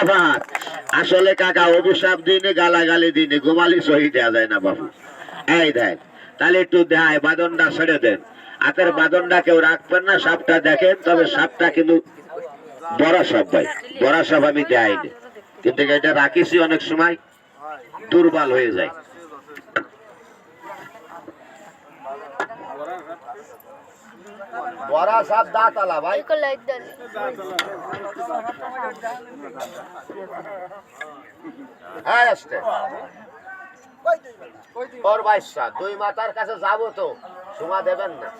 জিন্দাবাদ আসলে কাকা, অভিশাপ দিনে, গালাগালি দিনে গোমালি সহি দেওয়া যায় না বাবু এই দেখ, তাহলে একটু দেয় বাদনটা ছেড়ে দেন। হাতের বাদনটা কেউ রাখবেন না, সাপটা দেখেন, তবে সাপটা কিন্তু বড় সাপ ভাই, বড় সাপ আমি দেয়নি কিন্তু এটা রাখিছি অনেক সময়, দুর্বল হয়ে যায়। বড় সাপ দাঁতালা ভাই. হ্যাঁ আসতে। ওর বাইশা, দুই মাতার কাছে যাব তো, সুমা দেবেন না।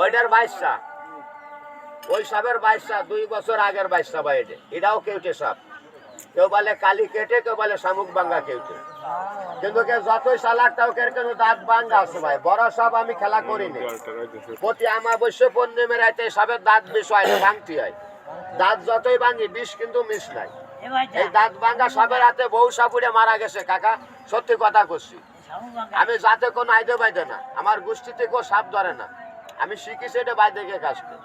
ওইটার বাইশা। ওই সাপের বাইশা, দুই বছর আগের বাইশা ভাই এটা। এটাও কেউটে সাপ। কেউ বলে কালি কেটে, কেউ বলে শামুক বাঙ্গা কেউটে। কিন্তু যতই সালাক তাও কেউ কেন দাঁত বাঙ্গা আছে ভাই। বড় সাপ আমি খেলা করিনি। প্রতি আমাবস্য পূর্ণিমের রাতে সাপের দাঁত বিষ হয় না, ভাঙতি হয়। দাঁত যতই ভাঙি বিষ কিন্তু মিশ নাই। এই দাঁত ভাঙ্গা সাপের হাতে বহু সাপুরে মারা গেছে কাকা। সত্যি কথা করছি আমি যাতে কোনো আইদে বাইদে না আমার গোষ্ঠীতে কেউ সাপ ধরে না। আমি শিখেছি এটা বাইরে গিয়ে কাজ করি।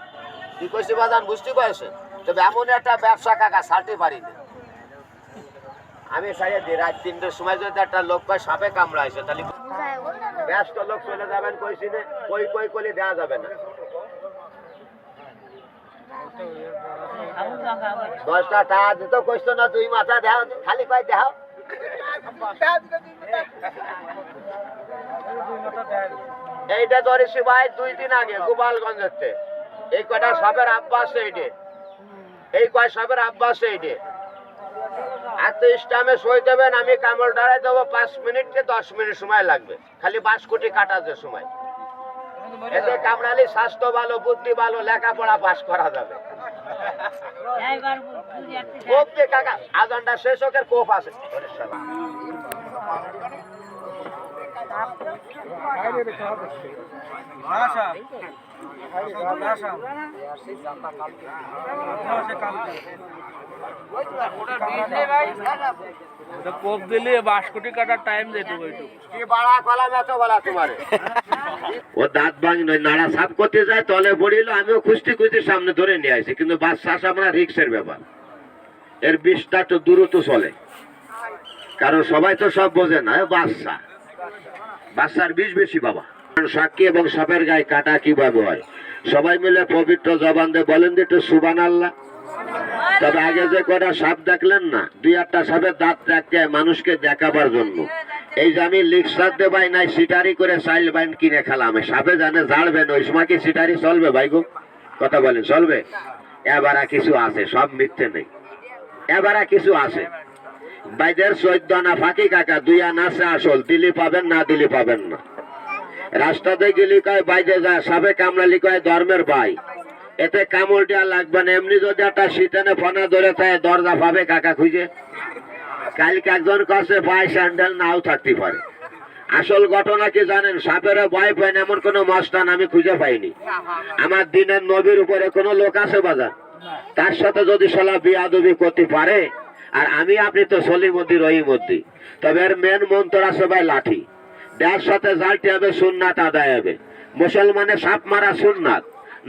কি কইছি বাজান বুঝতে পারছে তবে এমন একটা ব্যবসা কাকা ছাড়তে পারিনি। আমি দিই রাত তিনটের সময় যদি একটা লোক কয় সাপে কামড়া কামড়াইছে তাহলে ব্যস্ত লোক চলে যাবেন কইছি নে, কই কই কলি দেওয়া যাবে না। দশটা টাকা দিত কইতো না দুই মাথা দেও খালি কয় দেও। এইটা ধরেছি ভাই দুই দিন আগে গোপালগঞ্জের এই কয়টা সাপের আব্বাস এইটে। এই কয় সাপের আব্বাস এইটে। এত স্টামে সই দেবেন আমি কামল দাঁড়াই দেবো পাঁচ মিনিট কে দশ মিনিট সময় লাগবে? খালি বাঁশকুটি কাটাতে সময়। এতে কামড়ালি স্বাস্থ্য ভালো বুদ্ধি ভালো লেখাপড়া পাস করা যাবে। কোপ কাকা আজানটা শেষ হোক কোপ আছে। কোপ দিলে কাটার টাইম যেত ও দাঁত ভাঙি নয়, নাড়া সাফ করতে যায়, তলে পড়িল আমিও খুঁজতে খুঁজতে সামনে ধরে নিয়ে আসি কিন্তু বাস আসা আমরা রিক্সের ব্যাপার। এর বিষটা একটু দ্রুত চলে। কারণ সবাই তো সব বোঝে না বাচ্চা। বাচ্চার বিষ বেশি বাবা। সাক্ষী এবং সাপের গায়ে কাটা কীভাবে হয়? সবাই মিলে পবিত্র জবান দিয়ে বলেন যে একটু সুবান আল্লাহ তবে আগে যে কটা সাপ দেখলেন না, দুই একটা সাপের দাঁত রাখতে মানুষকে দেখাবার জন্য। এই যে আমি লিক্সার দেবাই নাই, সিটারি করে সাইল বাইন কিনে খেলাম। সাপে জানে জাড়বেন ওই সময় কি সিটারি চলবে ভাই গো? কথা বলেন, চলবে? এবারা কিছু আছে, সব মিথ্যে নেই। এবারা কিছু আছে। বাইদের চৈদ্দ আনা ফাঁকি কাকা, দুই আনা আছে আসল, দিলি পাবেন না দিলি পাবেন না। রাস্তাতে গেলি কয় বাইরে যা, সাপে কামড়ালি কয়, ধর্মের ভাই। এতে কামড় দেওয়া লাগবে না, এমনি যদি একটা শীতেনে ফোনা ধরে থাকে, দরজা পাবে কাকা খুঁজে। কালকে একজন কাছে পায় স্যান্ডেল নাও থাকতে পারে। আসল ঘটনা কি জানেন? সাপের ভয় পায় না, এমন কোনো মাস্টান আমি খুঁজে পাইনি। আমার দিনের নবীর উপরে কোনো লোক আছে বাজার? তার সাথে যদি সলা বিয়াদবি করতে পারে আর আমি আপনি তো সলি মধ্যে রহি মধ্যে। তবে এর মেন মন্ত্র সবাই লাঠি। দেওয়ার সাথে জালটি হবে, সুন্নাত আদায় হবে। মুসলমানের সাপ মারা সুন্নাত।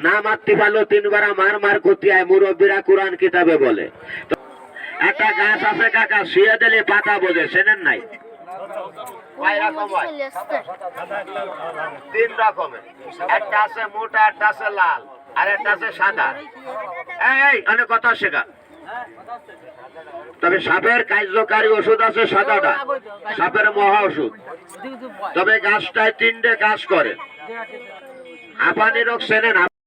না মারতে পারল তিনবার মার মার করতে হয় মুরব্বীরা কোরআন কিতাবে বলে। একটা গাছ আছে কাকা, শুয়ে দিলে পাতা বোঝে, চেনেন নাই? তিন রকমের। একটা আছে মোটা, একটা আছে লাল, আর একটা আছে সাদা। এই, অনেক কথা শেখা। তবে সাপের কার্যকারী ওষুধ আছে সাদাটা। সাপের মহা ওষুধ। তবে গাছটায় তিনটে কাজ করে। আপানি রোগ চেনেন